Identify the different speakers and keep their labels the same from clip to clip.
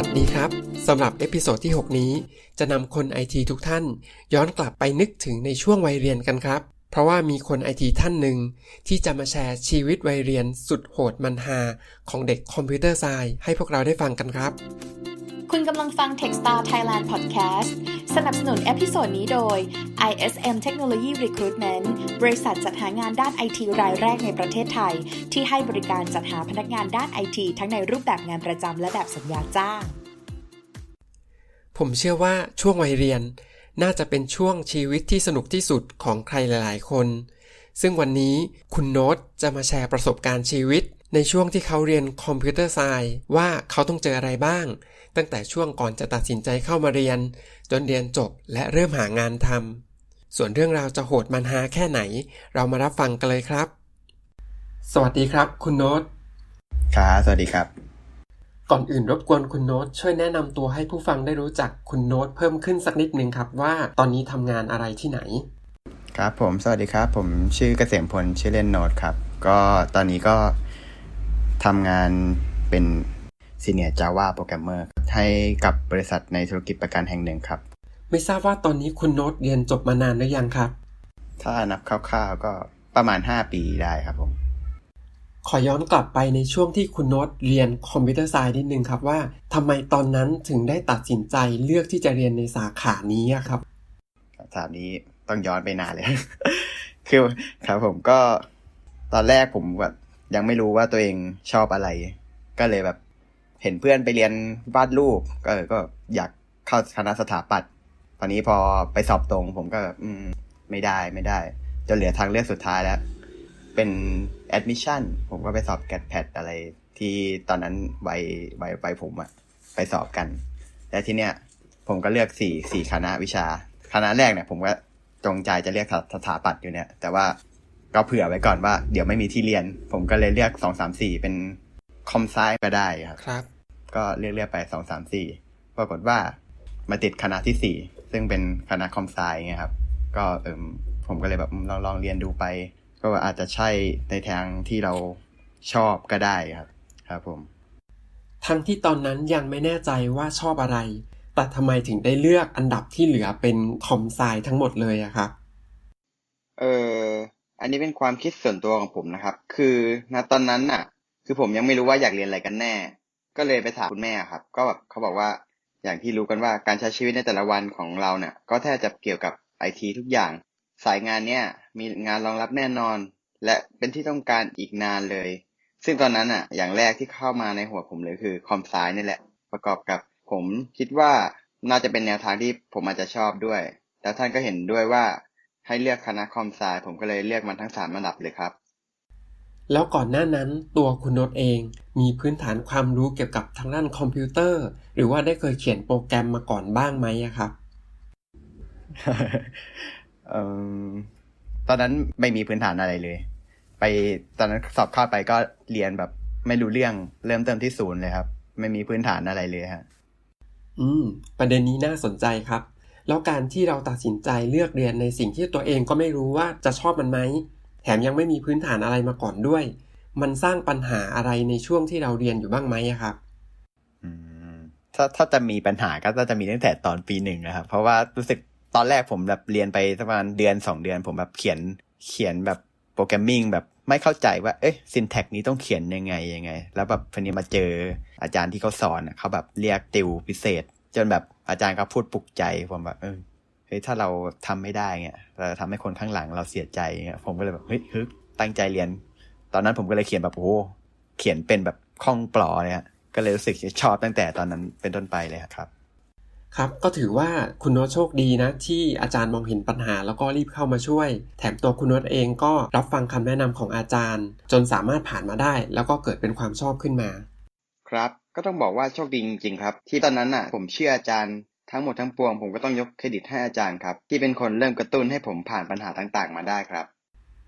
Speaker 1: วัสดีครับสำหรับเอพิโซดที่ 6 นี้ จะนำคนไอทีทุกท่าน ย้อนกลับไปนึกถึงในช่วงวัยเรียนกันครับ เพราะว่ามีคนไอทีท่านหนึ่ง ที่จะมาแชร์ชีวิตวัยเรียนสุดโหดมันฮาของเด็กคอมพิวเตอร์ไซน์ให้พวกเราได้ฟังกันครับ
Speaker 2: คุณกำลังฟัง Techstar Thailand Podcast สนับสนุนเอพิโซดนี้โดย ISM Technology Recruitment บริษัทจัดหางานด้านไอทีรายแรกในประเทศไทย ที่ให้บริการจัดหาพนักงานด้านไอทีทั้งในรูปแบบงานประจำและแบบสัญญาจ้าง
Speaker 1: ผมเชื่อว่าช่วงวัยเรียน น่าจะเป็นช่วงชีวิตที่สนุกที่สุดของใครหลาย ๆ คน ซึ่งวันนี้คุณโน้ตจะมาแชร์ประสบการณ์ชีวิต ในช่วงที่เขาเรียนคอมพิวเตอร์ไซน์ว่าเขาต้องเจออะไรบ้าง ตั้งแต่ช่วงก่อนจะตัดสินใจเข้ามาเรียน จนเรียนจบและเริ่มหางานทำส่วนเรื่องราวจะโหดมันฮาแค่ไหน เรามารับฟังกันเลยครับ สวัสดีครับ คุณโน้ต
Speaker 3: ครับสวัสดีครับ
Speaker 1: ก่อนอื่นรบกวนคุณโน้ตช่วยแนะนำตัวให้ผู้ฟังได้รู้จักคุณโน้ตเพิ่มขึ้นสักนิดนึงครับว่าตอนนี้ทำงานอะไรที่ไหน
Speaker 3: ครับผมสวัสดีครับ ผมชื่อเกษมพลชื่อเล่นโนดครับ ก็ตอนนี้ก็ทำงานเป็นซีเนียร์จาวาโปรแกรมเมอร์ให้กับบริษัทในธุรกิจประกันแห่งหนึ่งครับ
Speaker 1: ไม่ทราบว่าตอนนี้คุณโน้ตเรียนจบมานานหรือยังครับ
Speaker 3: ถ้านับคร่าวๆก็ประมาณ 5 ปีได้ครับผม
Speaker 1: ขอย้อนกลับไปในช่วงที่คุณโน้ตเรียนคอมพิวเตอร์ไซน์นิดนึงครับว่าทำไมตอนนั้นถึงได้ตัดสินใจเลือกที่จะเรียนในสาขานี้ครับ
Speaker 3: คำถามนี้ต้องย้อนไปนานเลย คือครับผมก็ตอนแรกผมแบบยังไม่รู้ว่าตัวเองชอบอะไร ก็เลยแบบเห็นเพื่อนไปเรียนวาดรูปก็ออก็อยากเข้าคณะสถาปัตย์ตอนนี้พอไปสอบตรง ผมก็แบบไม่ได้ไม่ได้จนเหลือทางเลือกสุดท้ายแล้ว เป็น แอดมิชชั่นผมก็ไปสอบแกดแพดอะไรที่ตอนนั้นวัยวัยวัยผมอะไปสอบกัน แล้วทีเนี้ยผมก็เลือกสี่สี่คณะวิชา คณะแรกเนี่ย ผมก็จงใจจะเรียกสถาปัตย์อยู่เนี่ย แต่ว่าก็เผื่อไว้ก่อนว่าเดี๋ยวไม่มีที่เรียน ผมก็เลยเลือกสองสามสี่เป็นคอมไซก็ได้ครับ
Speaker 1: ครับ
Speaker 3: ก็เลือกเลือกไปสองสามสี่ปรากฏว่ามาติดคณะที่สี่ซึ่งเป็นคณะคอมไซไงครับ ก็เอิมผมก็เลยแบบอืมลองลองเรียนดูไป ก็อาจจะใช่ในทางที่เราชอบก็ได้ครับครับผม
Speaker 1: ทั้งที่ตอนนั้นยังไม่แน่ใจว่าชอบอะไร แต่ทำไมถึงได้เลือกอันดับที่เหลือเป็นคอมไซน์ทั้งหมดเลยอะครับ
Speaker 3: เอออันนี้เป็นความคิดส่วนตัวของผมนะครับ คือณตอนนั้นน่ะคือผมยังไม่รู้ว่าอยากเรียนอะไรกันแน่ ก็เลยไปถามคุณแม่ครับ ก็แบบเขาบอกว่าอย่างที่รู้กันว่าการใช้ชีวิตในแต่ละวันของเราเนี่ยก็แทบจะเกี่ยวกับไอทีทุกอย่าง สายงานเนี่ยมีงานรองรับแน่นอน และเป็นที่ต้องการอีกนานเลย ซึ่งตอนนั้นอะ อย่างแรกที่เข้ามาในหัวผมเลยคือคอมไซน์นี่แหละ ประกอบกับผมคิดว่าน่าจะเป็นแนวทางที่ผมอาจจะชอบด้วย แล้วท่านก็เห็นด้วยว่าให้เลือกคณะคอมไซน์ผมก็เลยเลือกมันทั้งสามระดับเลยครับ
Speaker 1: แล้วก่อนหน้านั้นตัวคุณโน้ตเองมีพื้นฐานความรู้เกี่ยวกับทางด้านคอมพิวเตอร์ หรือว่าได้เคยเขียนโปรแกรมมาก่อนบ้างไหมอะครับ
Speaker 3: เอิ่ม ตอนนั้นไม่มีพื้นฐานอะไรเลย ไปตอนนั้นสอบเข้าไปก็เรียนแบบไม่รู้เรื่องเริ่มเติมที่ศูนย์เลยครับ ไม่มีพื้นฐานอะไรเลยฮะ
Speaker 1: อืม ประเด็นนี้น่าสนใจครับ แล้วการที่เราตัดสินใจเลือกเรียนในสิ่งที่ตัวเองก็ไม่รู้ว่าจะชอบมันไหมแถมยังไม่มีพื้นฐานอะไรมาก่อนด้วย มันสร้างปัญหาอะไรในช่วงที่เราเรียนอยู่บ้างไหมอะครับ
Speaker 3: อืมถ้าถ้าจะมีปัญหาก็น่าจะมีตั้งแต่ตอนปีหนึ่งนะครับ เพราะว่ารู้สึก ตอนแรกผมแบบเรียนไปประมาณเดือนสองเดือน ผมแบบเขียนเขียนแบบโปรแกรมมิ่งแบบไม่เข้าใจว่า เอ๊ะซินแท็กนี้ต้องเขียนยังไงยังไง แล้วแบบพอนี้มาเจออาจารย์ที่เขาสอนเขาแบบเรียกติวพิเศษ จนแบบอาจารย์ก็พูดปลุกใจผมแบบเออเฮ้ยถ้าเราทำไม่ได้เงี้ยเราทำให้คนข้างหลังเราเสียใจเงี้ยผมก็เลยแบบเฮ้ยฮึกตั้งใจเรียน ตอนนั้นผมก็เลยเขียนแบบโอ้เขียนเป็นแบบคล่องปลอเลยฮะก็เลยรู้สึกชอบตั้งแต่ตอนนั้นเป็นต้นไปเลยครับ
Speaker 1: ครับก็ถือว่าคุณโน้ตโชคดีนะ ที่อาจารย์มองเห็นปัญหาแล้วก็รีบเข้ามาช่วย แถมตัวคุณโน้ตเองก็รับฟังคำแนะนำของอาจารย์ จนสามารถผ่านมาได้ แล้วก็เกิดเป็นความชอบขึ้นมา
Speaker 3: ครับก็ต้องบอกว่าโชคดีจริงๆครับ ที่ตอนนั้นน่ะ ผมเชื่ออาจารย์ทั้งหมดทั้งปวงผมก็ต้องยกเครดิตให้อาจารย์ครับที่เป็นคนเริ่มกระตุ้นให้ผมผ่านปัญหาต่างๆ มาได้ครับ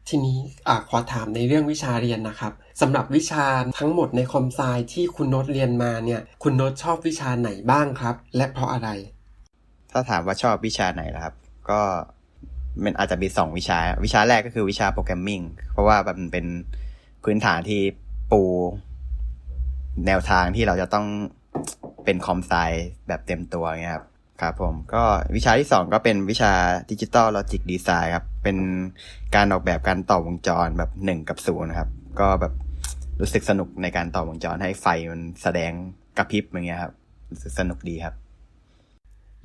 Speaker 1: ทีนี้อขอถามในเรื่องวิชาเรียนนะครับสำหรับวิชาทั้งหมดในคอมไซที่คุณโน้ตเรียนมาเนี่ย คุณโน้ตชอบวิชาไหนบ้างครับ และเพราะอะไร
Speaker 3: ถ้าถามว่าชอบวิชาไหนล่ะครับ ก็มันอาจจะมีสองวิชา วิชาแรกก็คือวิชาโปรแกรมมิ่งเพราะว่ามันเป็นพื้นฐานที่ปูแนวทางที่เราจะต้องเป็นคอมไซแบบเต็มตัวเงี้ยครับ ครับผมก็วิชาที่สองก็เป็นวิชาดิจิตอลลอจิกดีไซน์ครับ เป็นการออกแบบการต่อวงจรแบบหนึ่งกับศูนย์นะครับ ก็แบบรู้สึกสนุกในการต่อวงจรให้ไฟมันแสดงกระพริบอย่างเงี้ยครับ รู้สึกสนุกดีครับ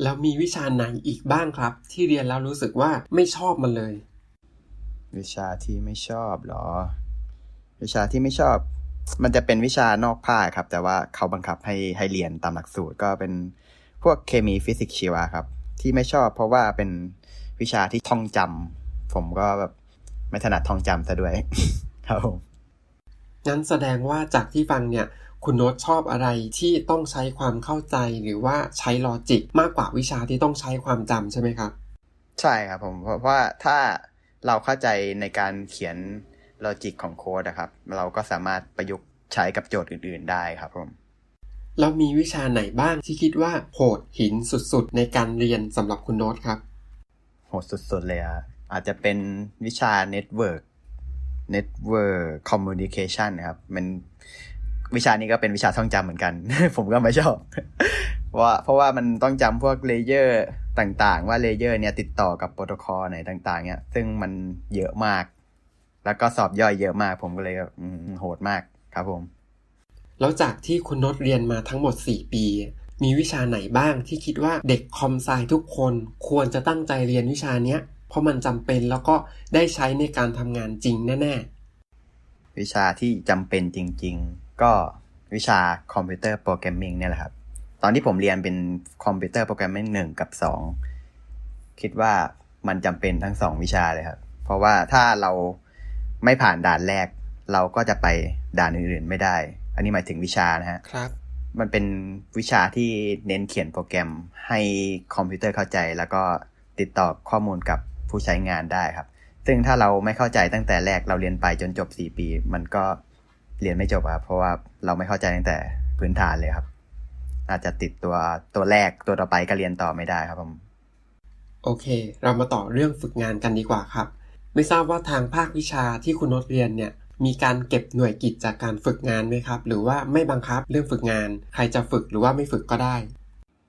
Speaker 1: แล้วมีวิชาไหนอีกบ้างครับ ที่เรียนแล้วรู้สึกว่าไม่ชอบมันเลย
Speaker 3: วิชาที่ไม่ชอบเหรอ วิชาที่ไม่ชอบ มันจะเป็นวิชานอกภาคครับ แต่ว่าเขาบังคับให้ให้เรียนตามหลักสูตรก็เป็น พวกเคมีฟิสิกส์ชีวะครับ ที่ไม่ชอบเพราะว่าเป็นวิชาที่ท่องจำผมก็แบบไม่ถนัดท่องจำซะด้วยครับผม
Speaker 1: งั้นแสดงว่าจากที่ฟังเนี่ย คุณโน้ตชอบอะไรที่ต้องใช้ความเข้าใจหรือว่าใช้ลอจิกมากกว่าวิชาที่ต้องใช้ความจำใช่ไหมครับ
Speaker 3: ใช่ครับผมเพราะว่าถ้าเราเข้าใจในการเขียนลอจิกของโค้ดนะครับ เราก็สามารถประยุกต์ใช้กับโจทย์อื่น ๆ ได้ครับผม
Speaker 1: แล้วมีวิชาไหนบ้างที่คิดว่าโหดหินสุดๆ ในการเรียนสำหรับคุณโน้ตครับ
Speaker 3: โหดสุดๆเลยอะอาจจะเป็นวิชา Network Network Communication นะครับ มันวิชานี้ก็เป็นวิชาท่องจำเหมือนกัน ผมก็ไม่ชอบว่าเพราะว่ามันต้องจำพวกเลเยอร์ต่างๆ ว่าเลเยอร์เนี่ยติดต่อกับโปรโตคอลไหนต่าง ๆ เนี่ย ซึ่งมันเยอะมาก แล้วก็สอบย่อยเยอะมาก ผมก็เลยโหดมากครับผม
Speaker 1: แล้วจากที่คุณน้ตเรียนมาทั้งหมด 4 ปี มีวิชาไหนบ้างที่คิดว่าเด็กคอมไซทุกคนควรจะตั้งใจเรียนวิชาเนี้ย เพราะมันจำเป็นแล้วก็ได้ใช้ในการทำงานจริงแน่
Speaker 3: วิชาที่จำเป็นจริง ๆ ก็วิชาคอมพิวเตอร์โปรแกรมมิ่งเนี่ยแหละครับ ตอนที่ผมเรียนเป็นคอมพิวเตอร์โปรแกรมมิ่งหนึ่งกับสองคิดว่ามันจำเป็นทั้งสองวิชาเลยครับ เพราะว่าถ้าเราไม่ผ่านด่านแรก เราก็จะไปด่านอื่นๆไม่ได้ อันนี้หมายถึงวิชานะฮะ
Speaker 1: ๆครับ
Speaker 3: มันเป็นวิชาที่เน้นเขียนโปรแกรมให้คอมพิวเตอร์เข้าใจ แล้วก็ติดต่อข้อมูลกับผู้ใช้งานได้ครับ ซึ่งถ้าเราไม่เข้าใจตั้งแต่แรกเราเรียนไปจนจบ 4 ปี มันก็เรียนไม่จบครับเพราะว่าเราไม่เข้าใจตั้งแต่พื้นฐานเลยครับ อาจจะติดตัวตัวแรกตัวต่อไปก็เรียนต่อไม่ได้ครับผม
Speaker 1: โอเค เรามาต่อเรื่องฝึกงานกันดีกว่าครับ ไม่ทราบว่าทางภาควิชาที่คุณโน้ตเรียนเนี่ย มีการเก็บหน่วยกิจจากการฝึกงานไหมครับ หรือว่าไม่บังคับเรื่องฝึกงาน ใครจะฝึกหรือว่าไม่ฝึกก็ได้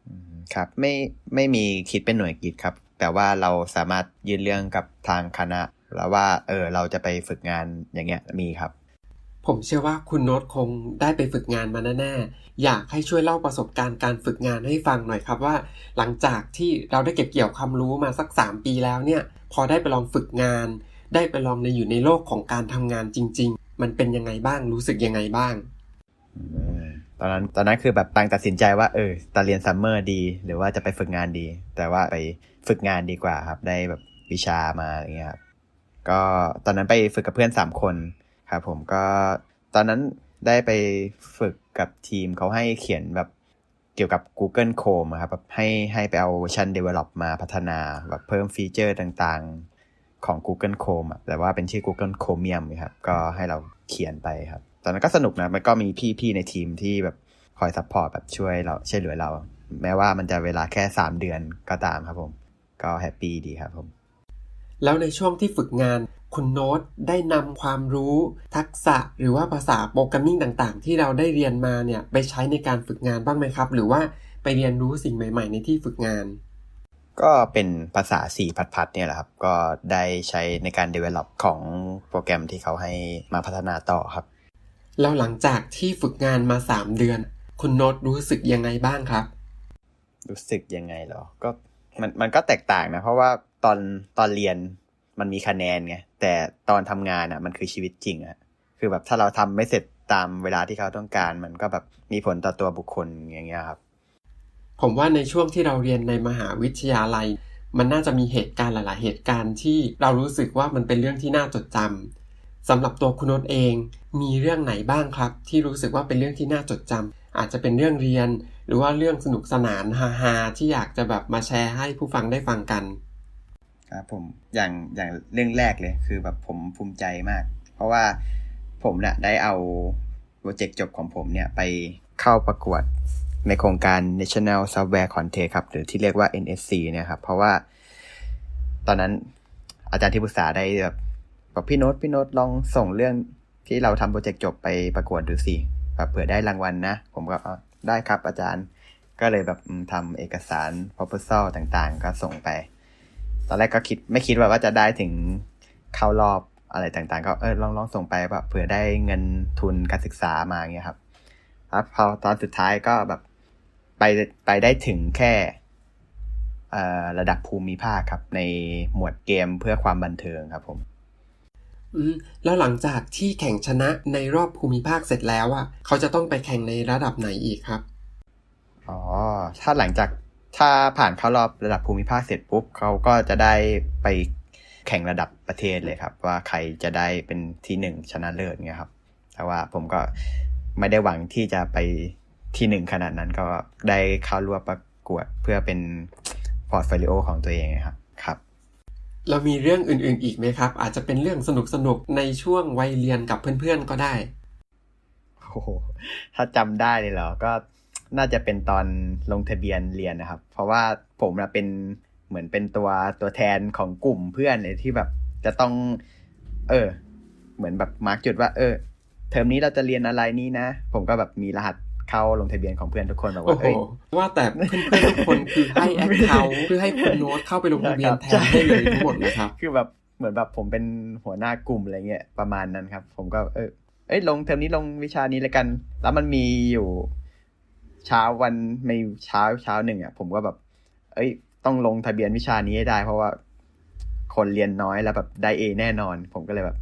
Speaker 3: อืมครับไม่ไม่มีคิดเป็นหน่วยกิจครับ แต่ว่าเราสามารถยื่นเรื่องกับทางคณะ แล้วว่า เออเราจะไปฝึกงานอย่างเงี้ยมีครับ
Speaker 1: ผมเชื่อว่าคุณโน้ตคงได้ไปฝึกงานมาแน่ๆอยากให้ช่วยเล่าประสบการณ์การฝึกงานให้ฟังหน่อยครับว่า หลังจากที่เราได้เก็บเกี่ยวความรู้มาสัก 3 ปีแล้วเนี่ย พอได้ไปลองฝึกงาน ได้ไปลองในอยู่ในโลกของการทำงานจริง ๆ มันเป็นยังไงบ้างรู้สึกยังไงบ้าง
Speaker 3: ตอนนั้นตอนนั้นคือแบบตังตัดสินใจว่าเออตอนเรียนซัมเมอร์ดี หรือว่าจะไปฝึกงานดี แต่ว่าไปฝึกงานดีกว่าครับ ได้แบบวิชามาอะไรเงี้ยครับก็ตอนนั้นไปฝึกกับเพื่อนสามคนครับผมก็ตอนนั้นได้ไปฝึกกับทีมเขาให้เขียนแบบเกี่ยวกับ Google Chrome ครับแบบให้ให้ไปเอาเวอร์ชัน develop มาพัฒนาแบบเพิ่มฟีเจอร์ต่างๆ ของ Google Chrome อะแต่ว่าเป็นชื่อ Google Chromium ครับ ก็ให้เราเขียนไปครับ ตอนนั้นก็สนุกนะ มันก็มีพี่ๆในทีมที่แบบคอยซัพพอร์ตแบบช่วยเราช่วยเหลือเรา แม้ว่ามันจะเวลาแค่ 3 เดือนก็ตามครับผม ก็แฮปปี้ดีครับผม
Speaker 1: แล้วในช่วงที่ฝึกงานคุณโน้ตได้นำความรู้ทักษะหรือว่าภาษาโปรแกรมมิ่งต่างๆ ที่เราได้เรียนมาเนี่ยไปใช้ในการฝึกงานบ้างไหมครับ หรือว่าไปเรียนรู้สิ่งใหม่ ๆ ในที่ฝึกงาน
Speaker 3: ก็เป็นภาษา C พัดๆเนี่ยแหละครับ ก็ได้ใช้ในการ develop ของโปรแกรมที่เขาให้มาพัฒนาต่อครับ
Speaker 1: แล้วหลังจากที่ฝึกงานมา 3 เดือน คุณโน้ตรู้สึกยังไงบ้างครับ
Speaker 3: รู้สึกยังไงเหรอ ก็มันมันก็แตกต่างนะ เพราะว่าตอนตอนเรียนมันมีคะแนนไง แต่ตอนทำงานอะ มันคือชีวิตจริงอะ คือแบบถ้าเราทำไม่เสร็จตามเวลาที่เขาต้องการ มันก็แบบมีผลต่อตัวบุคคลอย่างเงี้ยครับ
Speaker 1: ผมว่าในช่วงที่เราเรียนในมหาวิทยาลัย มันน่าจะมีเหตุการณ์หลาย ๆ เหตุการณ์ที่เรารู้สึกว่ามันเป็นเรื่องที่น่าจดจำสำหรับตัวคุณโนตเอง มีเรื่องไหนบ้างครับ ที่รู้สึกว่าเป็นเรื่องที่น่าจดจำอาจจะเป็นเรื่องเรียน หรือว่าเรื่องสนุกสนานฮาๆที่อยากจะแบบมาแชร์ให้ผู้ฟังได้ฟังกัน
Speaker 3: ครับผมอย่างอย่างเรื่องแรกเลยคือแบบผมภูมิใจมาก เพราะว่าผมเนี่ยได้เอาโปรเจกต์จบของผมเนี่ยไปเข้าประกวด ในโครงการ National Software Contest ครับ หรือที่เรียกว่า NSC เนี่ยครับ เพราะว่า ตอนนั้นอาจารย์ที่ปรึกษาได้แบบบอกพี่โน้ตพี่โน้ตลองส่งเรื่องที่เราทำโปรเจกต์จบไปประกวดดูสิแบบเผื่อได้รางวัลนะ ผมก็ได้ครับอาจารย์ก็เลยแบบทำเอกสาร proposal ต่างๆ ก็ส่งไป ตอนแรกก็คิดไม่คิดว่าว่าจะได้ถึงเข้ารอบอะไรต่างๆ ก็เออลองลองส่งไปแบบเผื่อได้เงินทุนการศึกษามาเงี้ยครับแล้วพอตอนสุดท้ายก็แบบ ไปไปได้ถึงแค่ระดับภูมิภาคครับ ในหมวดเกมเพื่อความบันเทิงครับผม
Speaker 1: อืมแล้วหลังจากที่แข่งชนะในรอบภูมิภาคเสร็จแล้วอะเขาจะต้องไปแข่งในระดับไหนอีกครับ
Speaker 3: อ๋อถ้าหลังจากถ้าผ่านเข้ารอบระดับภูมิภาคเสร็จปุ๊บเขาก็จะได้ไปแข่งระดับประเทศเลยครับ ว่าใครจะได้เป็นที่หนึ่งชนะเลิศเงี้ยครับ แต่ว่าผมก็ไม่ได้หวังที่จะไป ที่หนึ่งขนาดนั้นก็ได้เข้าร่วมประกวดเพื่อเป็นพอร์ตโฟลิโอของตัวเองครับครับ
Speaker 1: เรามีเรื่องอื่น ๆ อีกไหมครับ อาจจะเป็นเรื่องสนุกๆในช่วงวัยเรียนกับเพื่อน ๆ ก็ได้
Speaker 3: โอ้โหถ้าจำได้เลยเหรอ ก็น่าจะเป็นตอนลงทะเบียนเรียนนะครับ เพราะว่าผมนะเป็นเหมือนเป็นตัวตัวแทนของกลุ่มเพื่อนเลยที่แบบจะต้อง เออ เหมือนแบบมาร์กจุดว่า เออ เทอมนี้เราจะเรียนอะไรนี่นะ ผมก็แบบมีรหัส เข้าลงทะเบียนของเพื่อนทุกคนบอกว่าเอ้ย
Speaker 1: ว่าแต่เพื่อนๆทุกคนคือให้แอคเคาท์เพื่อให้คุณโน้ตเข้าไปลงทะเบียนแทนได้เลยทั้งหมดนะครับ
Speaker 3: คือแบบเหมือนแบบผมเป็นหัวหน้ากลุ่มอะไรเงี้ยประมาณนั้นครับ ผมก็เออเอ้ยลงเทอมนี้ลงวิชานี้เลยกัน แล้วมันมีอยู่เช้าวันไม่เช้าเช้าหนึ่งอะผมก็แบบ เอ้ย ต้องลงทะเบียนวิชานี้ให้ได้ เพราะว่าคนเรียนน้อยแล้วแบบได้เอแน่นอน ผมก็เลยแบบ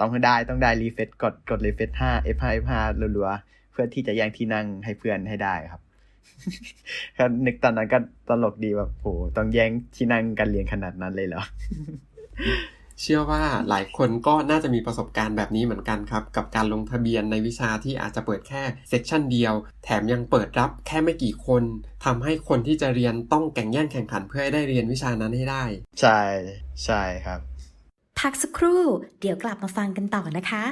Speaker 3: ต้องได้ต้องได้รีเฟซกดกดรีเฟซห้าเอฟห้าเอฟห้ารัวๆเพื่อที่จะแย่งที่นั่งให้เพื่อนให้ได้ครับก็นึกตอนนั้นก็ตลกดีแบบโหต้องแย่งที่นั่งกันเรียนขนาดนั้นเลยเหรอ
Speaker 1: เชื่อว่าหลายคนก็น่าจะมีประสบการณ์แบบนี้เหมือนกันครับ กับการลงทะเบียนในวิชาที่อาจจะเปิดแค่เซสชันเดียว แถมยังเปิดรับแค่ไม่กี่คนทำให้คนที่จะเรียนต้องแข่งแย่งแข่งขันเพื่อให้ได้เรียนวิชานั้นให้ได้
Speaker 3: ใช่ใช่ครับ
Speaker 2: พักสักครู่ เดี๋ยวกลับมาฟังกันต่อนะคะ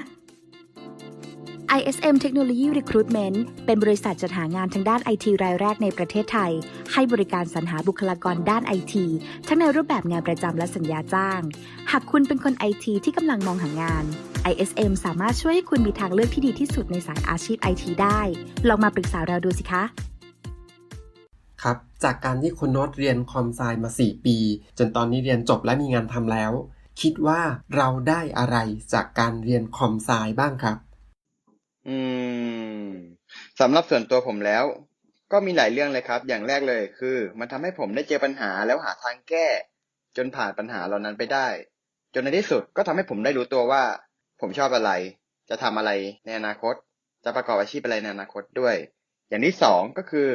Speaker 2: ISM Technology Recruitment เป็นบริษัทจัดหางานทางด้านไอทีรายแรกในประเทศไทย ให้บริการสรรหาบุคลากรด้านไอทีทั้งในรูปแบบงานประจำและสัญญาจ้าง หากคุณเป็นคนไอทีที่กำลังมองหางาน ISM สามารถช่วยให้คุณมีทางเลือกที่ดีที่สุดในสายอาชีพไอทีได้ ลองมาปรึกษาเราดูสิคะ
Speaker 1: ครับ จากการที่คุณโน้ตเรียนคอมไซมา 4 ปี จนตอนนี้เรียนจบและมีงานทำแล้ว คิดว่าเราได้อะไรจากการเรียนคอมไซบ้างครับ
Speaker 3: อืม สำหรับส่วนตัวผมแล้ว ก็มีหลายเรื่องเลยครับ อย่างแรกเลยคือ มันทำให้ผมได้เจอปัญหาแล้วหาทางแก้ จนผ่านปัญหาเหล่านั้นไปได้ จนในที่สุดก็ทำให้ผมได้รู้ตัวว่า ผมชอบอะไร จะทำอะไรในอนาคต จะประกอบอาชีพอะไรในอนาคตด้วย อย่างที่สองก็คือ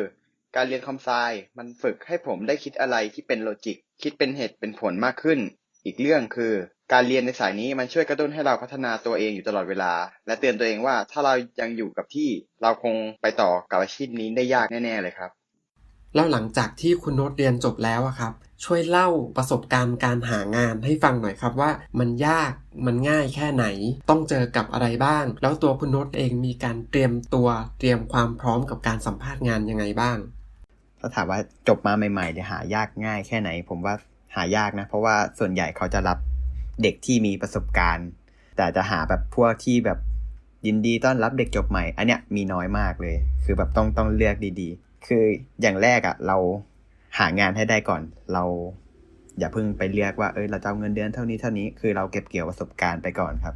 Speaker 3: การเรียนคอมไซมันฝึกให้ผมได้คิดอะไรที่เป็นโลจิก คิดเป็นเหตุเป็นผลมากขึ้น อีกเรื่องคือ การเรียนในสายนี้มันช่วยกระตุ้นให้เราพัฒนาตัวเองอยู่ตลอดเวลา และเตือนตัวเองว่าถ้าเรายังอยู่กับที่เราคงไปต่อกับอาชีพนี้ได้ยากแน่ ๆ เลยครับ
Speaker 1: แล้วหลังจากที่คุณโน้ตเรียนจบแล้วครับ ช่วยเล่าประสบการณ์การหางานให้ฟังหน่อยครับว่ามันยากมันง่ายแค่ไหน ต้องเจอกับอะไรบ้าง แล้วตัวคุณโน้ตเองมีการเตรียมตัวเตรียมความพร้อมกับการสัมภาษณ์งานยังไงบ้าง
Speaker 3: ถ้าถามว่าจบมาใหม่ๆเนี่ยหายากง่ายแค่ไหน ผมว่าหายากนะ เพราะว่าส่วนใหญ่เขาจะรับ เด็กที่มีประสบการณ์ แต่จะหาแบบพวกที่แบบยินดีต้อนรับเด็กจบใหม่ อันเนี้ยมีน้อยมากเลย คือแบบต้องต้องเลือกดีๆ คืออย่างแรกอะ่ะ เราหางานให้ได้ก่อน เราอย่าเพิ่งไปเรียกว่าเอ้ยเราจะเอาเงินเดือนเท่านี้เท่านี้คือเราเก็บเกี่ยวประสบการณ์ไปก่อนครับ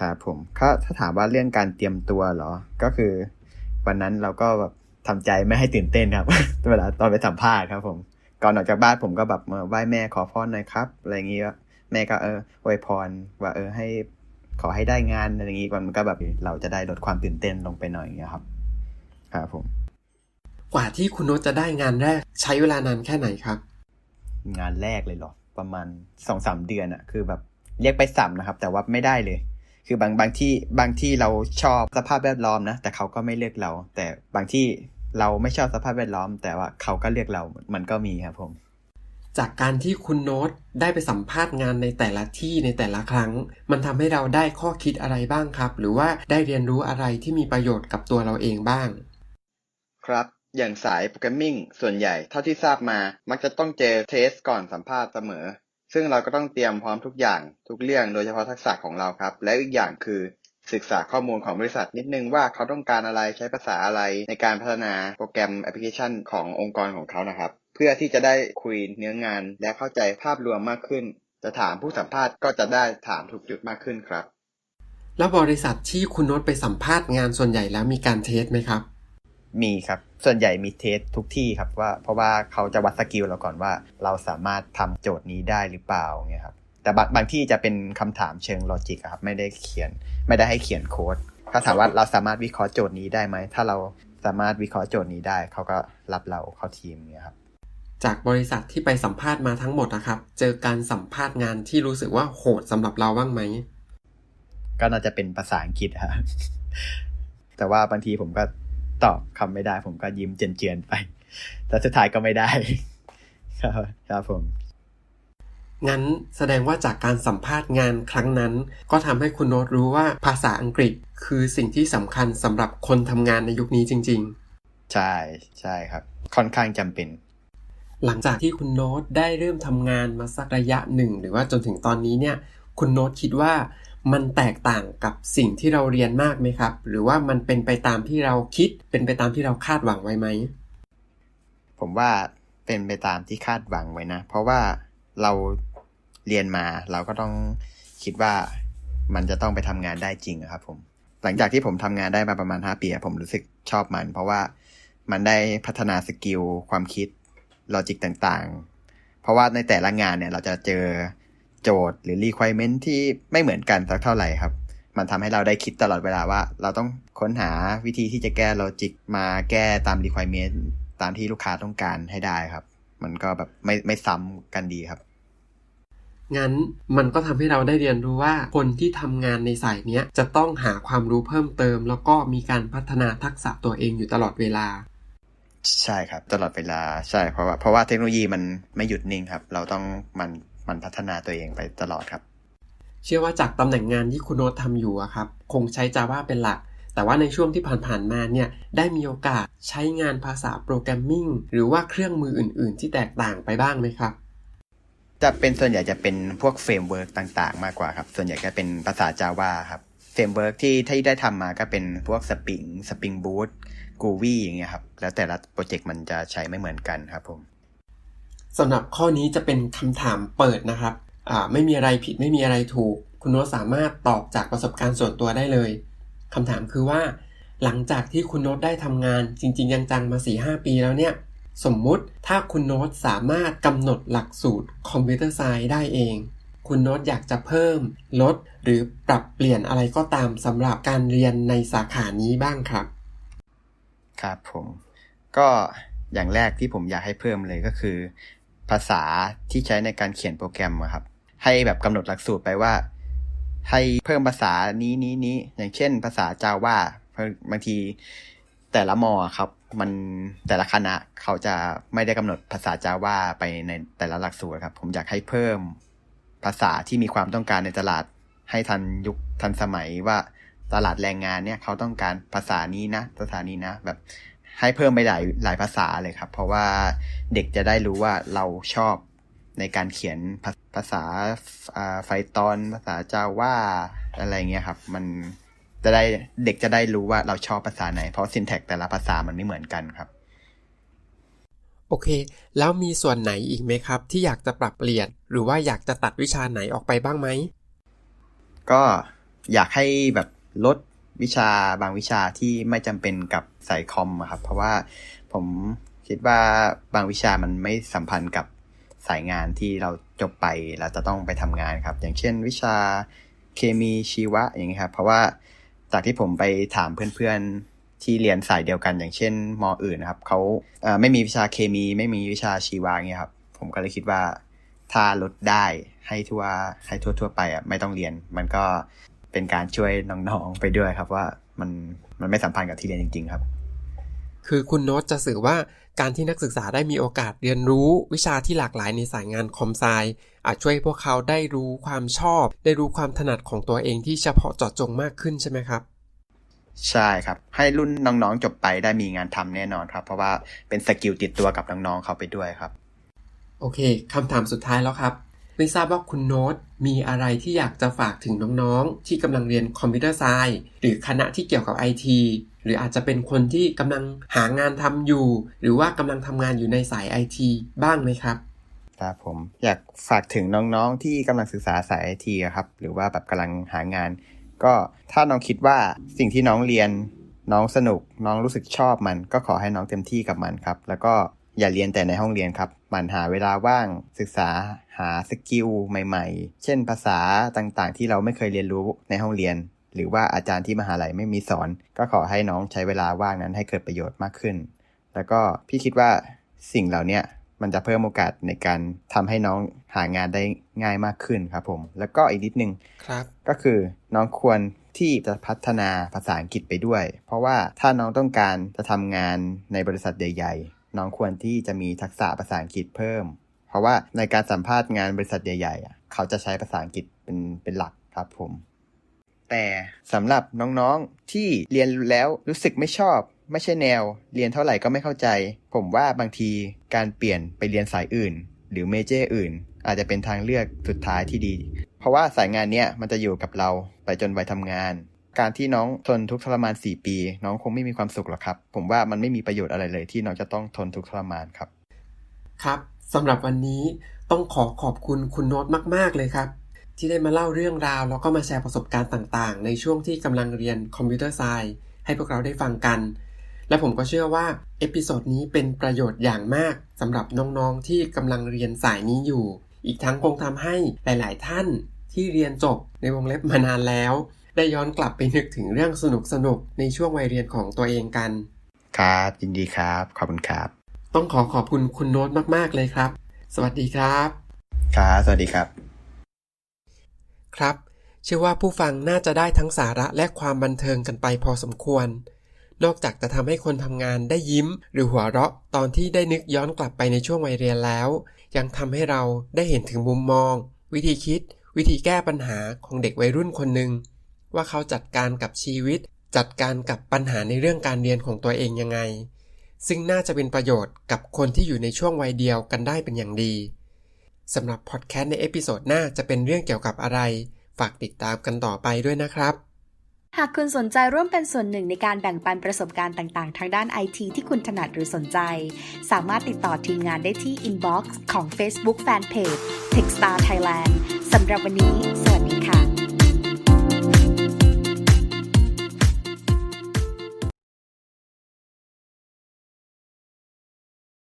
Speaker 3: ครับผมถ้าถ้าถามว่าเรื่องการเตรียมตัวเหรอ ก็คือ วันนั้นเราก็แบบทำใจไม่ให้ตื่นเต้นครับเวลาตอนไปสัมภาษณ์ครับ ผมก่อนออกจากบ้านผมก็แบบมาไหว้แม่ขอพรหน่อยครับอะไรอย่างเงี้ย แม่ก็เอออวยพรว่าเออให้ขอให้ได้งานอะไรอย่างงี้มันก็แบบเราจะได้ลดความตื่นเต้นลงไปหน่อยอย่างเงี้ยครับครับผม
Speaker 1: กว่าที่คุณโนตจะได้งานแรก ใช้เวลานานแค่ไหนครับ
Speaker 3: งานแรกเลยเหรอ ประมาณสองสามเดือนอะคือแบบเรียกไปสัมนะครับ แต่ว่าไม่ได้เลย คือบางบางที่บางที่เราชอบสภาพแวดล้อมนะแต่เขาก็ไม่เลือกเรา แต่บางที่เราไม่ชอบสภาพแวดล้อม แต่ว่าเขาก็เลือกเรามันก็มีครับผม
Speaker 1: จากการที่คุณโน้ตได้ไปสัมภาษณ์งานในแต่ละที่ในแต่ละครั้ง มันทำให้เราได้ข้อคิดอะไรบ้างครับ หรือว่าได้เรียนรู้อะไรที่มีประโยชน์กับตัวเราเองบ้าง
Speaker 3: ครับอย่างสายโปรแกรมมิ่งส่วนใหญ่เท่าที่ทราบมา มักจะต้องเจอเทสก่อนสัมภาษณ์เสมอ ซึ่งเราก็ต้องเตรียมพร้อมทุกอย่างทุกเรื่องโดยเฉพาะทักษะของเราครับ และอีกอย่างคือศึกษาข้อมูลของบริษัทนิดนึงว่าเขาต้องการอะไรใช้ภาษาอะไรในการพัฒนาโปรแกรมแอปพลิเคชันขององค์กรของเขานะครับ พื่อที่จะได้คุยเนื้องานและเข้าใจภาพรวมมากขึ้น จะถามผู้สัมภาษณ์ก็จะได้ถามถูกจุดมากขึ้นครับ
Speaker 1: แล้วบริษัทที่คุณโน้ตไปสัมภาษณ์งานส่วนใหญ่แล้วมีการเทสไหมครับ
Speaker 3: มีครับ ส่วนใหญ่มีเทสทุกที่ครับว่าเพราะว่าเขาจะวัดสกิลเราก่อนว่า เราสามารถทำโจทย์นี้ได้หรือเปล่าเงี้ยครับแต่บางบางที่จะเป็นคำถามเชิงลอจิกครับไม่ได้เขียนไม่ได้ให้เขียนโค้ดเขาถามว่าเราสามารถวิเคราะห์โจทย์นี้ได้ไหมถ้าเราสามารถวิเคราะห์โจทย์นี้ได้ เขาก็รับเราเข้าทีมเนี่ยครับ
Speaker 1: จากบริษัทที่ไปสัมภาษณ์มาทั้งหมดนะครับ เจอการสัมภาษณ์งานที่รู้สึกว่าโหดสำหรับเราบ้างไหม
Speaker 3: ก็น่าจะเป็นภาษาอังกฤษครับแต่ว่าบางทีผมก็ตอบคำไม่ได้ ผมก็ยิ้มเจียนๆไป แต่สุดท้ายก็ไม่ได้ ครับครับผม
Speaker 1: งั้นแสดงว่าจากการสัมภาษณ์งานครั้งนั้น ก็ทำให้คุณโน้ตรู้ว่าภาษาอังกฤษคือสิ่งที่สำคัญสำหรับคนทำงานในยุคนี้จริง
Speaker 3: ใช่ใช่ครับ ค่อนข้างจำเป็น
Speaker 1: ๆ หลังจากที่คุณโน้ตได้เริ่มทำงานมาสักระยะหนึ่ง หรือว่าจนถึงตอนนี้เนี่ย คุณโน้ตคิดว่ามันแตกต่างกับสิ่งที่เราเรียนมากไหมครับ หรือว่ามันเป็นไปตามที่เราคิด เป็นไปตามที่เราคาดหวังไว้ไหม
Speaker 3: ผมว่าเป็นไปตามที่คาดหวังไว้นะ เพราะว่าเราเรียนมาเราก็ต้องคิดว่ามันจะต้องไปทำงานได้จริงครับผม หลังจากที่ผมทำงานได้มาประมาณ 5 ปีผมรู้สึกชอบมัน เพราะว่ามันได้พัฒนาสกิลความคิด ลอจิกต่างๆ เพราะว่าในแต่ละงานเนี่ยเราจะเจอโจทย์หรือ requirement ที่ไม่เหมือนกันสักเท่าไหร่ครับ มันทำให้เราได้คิดตลอดเวลาว่า เราต้องค้นหาวิธีที่จะแก้ลอจิกมาแก้ตาม requirement ตามที่ลูกค้าต้องการให้ได้ครับ มันก็แบบไม่ไม่ซ้ำกันดีครับ
Speaker 1: งั้นมันก็ทำให้เราได้เรียนรู้ว่าคนที่ทำงานในสายเนี้ยจะต้องหาความรู้เพิ่มเติม แล้วก็มีการพัฒนาทักษะตัวเองอยู่ตลอดเวลา
Speaker 3: ใช่ครับ ตลอดเวลาใช่เพราะว่าเพราะว่าเทคโนโลยีมันไม่หยุดนิ่งครับ เราต้องมันมันพัฒนาตัวเองไปตลอดครับ
Speaker 1: เชื่อว่าจากตำแหน่งงานที่คุณโน้ตทำอยู่อะครับ คงใช้ Java เป็นหลัก แต่ว่าในช่วงที่ผ่านๆมาเนี่ยได้มีโอกาสใช้งานภาษาโปรแกรมมิ่งหรือว่าเครื่องมืออื่น ๆ ที่แตกต่างไปบ้างไหมครับ
Speaker 3: จะเป็นส่วนใหญ่จะเป็นพวกเฟรมเวิร์กต่างๆ มากกว่าครับ ส่วนใหญ่ก็เป็นภาษา Java ครับเฟรมเวิร์กที่ที่ได้ทำมาก็เป็นพวก Spring Spring Boot Groovy อย่างเงี้ยครับ แล้วแต่ละโปรเจกต์มันจะใช้ไม่เหมือนกันครับผม
Speaker 1: สำหรับข้อนี้จะเป็นคำถามเปิดนะครับอ่าไม่มีอะไรผิดไม่มีอะไรถูก คุณโน้ตสามารถตอบจากประสบการณ์ส่วนตัวได้เลยคำถามคือว่า หลังจากที่คุณโน้ตได้ทำงานจริงๆจังมา 4-5 ปีแล้วเนี่ยสมมุติถ้าคุณโน้ตสามารถกำหนดหลักสูตรคอมพิวเตอร์ไซน์ได้เอง คุณโน้ตอยากจะเพิ่ม ลด หรือปรับเปลี่ยนอะไรก็ตามสำหรับการเรียนในสาขานี้บ้างครับ
Speaker 3: ครับผมก็อย่างแรกที่ผมอยากให้เพิ่มเลยก็คือ ภาษาที่ใช้ในการเขียนโปรแกรมครับ ให้แบบกำหนดหลักสูตรไปว่า ให้เพิ่มภาษานี้นี้นี้อย่างเช่น ภาษา Java บางทีแต่ละมอครับ มันแต่ละคณะเขาจะไม่ได้กำหนดภาษา Java ไปในแต่ละหลักสูตรครับ ผมอยากให้เพิ่มภาษาที่มีความต้องการในตลาดให้ทันยุคทันสมัยว่า ตลาดแรงงานเนี่ยเขาต้องการภาษานี้นะภาษานี้นะแบบให้เพิ่มไปหลายหลายภาษาเลยครับ เพราะว่าเด็กจะได้รู้ว่าเราชอบในการเขียนภาภาษาไฟตอนภาษาจาว่าอะไรเงี้ยครับ มันจะได้เด็กจะได้รู้ว่าเราชอบภาษาไหน เพราะซินแท็กแต่ละภาษามันไม่เหมือนกันครับ
Speaker 1: โอเค แล้วมีส่วนไหนอีกไหมครับ ที่อยากจะปรับเปลี่ยน หรือว่าอยากจะตัดวิชาไหนออกไปบ้างไหม
Speaker 3: ก็อยากให้แบบ ลดวิชาบางวิชาที่ไม่จำเป็นกับสายคอมครับ เพราะว่าผมคิดว่าบางวิชามันไม่สัมพันธ์กับสายงานที่เราจบไปแล้วจะต้องไปทำงานครับ อย่างเช่น วิชาเคมีชีวะอย่างเงี้ยครับ เพราะว่าจากที่ผมไปถามเพื่อนๆที่เรียนสายเดียวกัน อย่างเช่นมออื่นนะครับเขาเไม่มีวิชาเคมี ไม่มีวิชาชีวะเงี้ยครับ ผมก็เลยคิดว่าถ้าลดได้ให้ทั่วให้ทั่วทั่วไปอะไม่ต้องเรียน มันก็ เป็นการช่วยน้องๆไปด้วยครับว่ามันมันไม่สัมพันธ์กับที่เรียนจริง ๆ ครับ
Speaker 1: คือคุณโน้ตจะสื่อว่าการที่นักศึกษาได้มีโอกาสเรียนรู้วิชาที่หลากหลายในสายงานคอมไซอาจช่วยพวกเขาได้รู้ความชอบ ได้รู้ความถนัดของตัวเองที่เฉพาะเจาะจงมากขึ้นใช่ไหมครับ
Speaker 3: ใช่ครับ ให้รุ่นน้องๆจบไปได้มีงานทำแน่นอนครับ เพราะว่าเป็นสกิลติดตัวกับน้องๆเขาไปด้วยครับ
Speaker 1: โอเคคำถามสุดท้ายแล้วครับ ไม่ทราบว่าคุณโน้ตมีอะไรที่อยากจะฝากถึงน้องๆ ที่กำลังเรียนคอมพิวเตอร์ไซน์หรือคณะที่เกี่ยวกับไอทีหรืออาจจะเป็นคนที่กำลังหางานทำอยู่ หรือว่ากำลังทำงานอยู่ในสายไอทีบ้างไหมครับ
Speaker 3: ครับผมอยากฝากถึงน้องๆที่กำลังศึกษาสายไอทีครับหรือว่าแบบกำลังหางาน ก็ถ้าน้องคิดว่าสิ่งที่น้องเรียนน้องสนุกน้องรู้สึกชอบมัน ก็ขอให้น้องเต็มที่กับมันครับ แล้วก็ อย่าเรียนแต่ในห้องเรียนครับหมันหาเวลาว่างศึกษาหาสกิลใหม่ๆ เช่นภาษาต่างๆ ที่เราไม่เคยเรียนรู้ในห้องเรียน หรือว่าอาจารย์ที่มหาลัยไม่มีสอน ก็ขอให้น้องใช้เวลาว่างนั้นให้เกิดประโยชน์มากขึ้น แล้วก็พี่คิดว่าสิ่งเหล่านี้มันจะเพิ่มโอกาสในการทำให้น้องหางานได้ง่ายมากขึ้นครับผม แล้วก็อีกนิดนึง
Speaker 1: ครับ
Speaker 3: ก็คือน้องควรที่จะพัฒนาภาษาอังกฤษไปด้วย เพราะว่าถ้าน้องต้องการจะทำงานในบริษัทใหญ่ๆ น้องควรที่จะมีทักษะภาษาอังกฤษเพิ่ม เพราะว่าในการสัมภาษณ์งานบริษัทใหญ่ๆ เขาจะใช้ภาษาอังกฤษเป็นเป็นหลักครับผม แต่สำหรับน้องๆที่เรียนแล้วรู้สึกไม่ชอบ ไม่ใช่แนว เรียนเท่าไหร่ก็ไม่เข้าใจ ผมว่าบางทีการเปลี่ยนไปเรียนสายอื่น หรือเมเจอร์อื่น อาจจะเป็นทางเลือกสุดท้ายที่ดี เพราะว่าสายงานเนี้ยมันจะอยู่กับเราไปจนวัยทำงาน การที่น้องทนทุกข์ทรมาน 4 ปี น้องคงไม่มีความสุขหรอกครับ ผมว่ามันไม่มีประโยชน์อะไรเลย ที่น้องจะต้องทนทุกข์ทรมานครับ
Speaker 1: ครับสำหรับวันนี้ต้องขอขอบคุณคุณโน้ตมาก ๆ เลยครับ ที่ได้มาเล่าเรื่องราว แล้วก็มาแชร์ประสบการณ์ต่างๆ ในช่วงที่กำลังเรียนคอมพิวเตอร์ไซน์ให้พวกเราได้ฟังกัน และผมก็เชื่อว่าเอพิโซดนี้เป็นประโยชน์อย่างมากสำหรับน้องๆที่กำลังเรียนสายนี้อยู่ อีกทั้งคงทำให้หลาย ๆ ท่านที่เรียนจบในวงเล็บมานานแล้ว ได้ย้อนกลับไปนึกถึงเรื่องสนุกๆในช่วงวัยเรียนของตัวเองกัน
Speaker 3: ครับยินดีครับ ขอบคุณครับ
Speaker 1: ต้องขอขอบคุณคุณโน้ตมากๆเลยครับ สวัสดีครับ
Speaker 3: ครับ สวัสดีครับ
Speaker 1: ครับ เชื่อว่าผู้ฟังน่าจะได้ทั้งสาระและความบันเทิงกันไปพอสมควร นอกจากจะทำให้คนทำงานได้ยิ้ม หรือหัวเราะตอนที่ได้นึกย้อนกลับไปในช่วงวัยเรียนแล้ว ยังทำให้เราได้เห็นถึงมุมมอง วิธีคิดวิธีแก้ปัญหาของเด็กวัยรุ่นคนหนึ่ง ว่าเขาจัดการกับชีวิต จัดการกับปัญหาในเรื่องการเรียนของตัวเองยังไง ซึ่งน่าจะเป็นประโยชน์กับคนที่อยู่ในช่วงวัยเดียวกันได้เป็นอย่างดีสำหรับพอดแคสต์ในเอพิโซดหน้าจะเป็นเรื่องเกี่ยวกับอะไร ฝากติดตามกันต่อไปด้วยนะครับ
Speaker 2: หากคุณสนใจร่วมเป็นส่วนหนึ่งในการแบ่งปันประสบการณ์ต่างๆ ทางด้านไอทีที่คุณถนัดหรือสนใจ สามารถติดต่อทีมงานได้ที่ inbox ของ Facebook Fanpage Techstar Thailand สำหรับวันนี้ สวัสดีค่ะ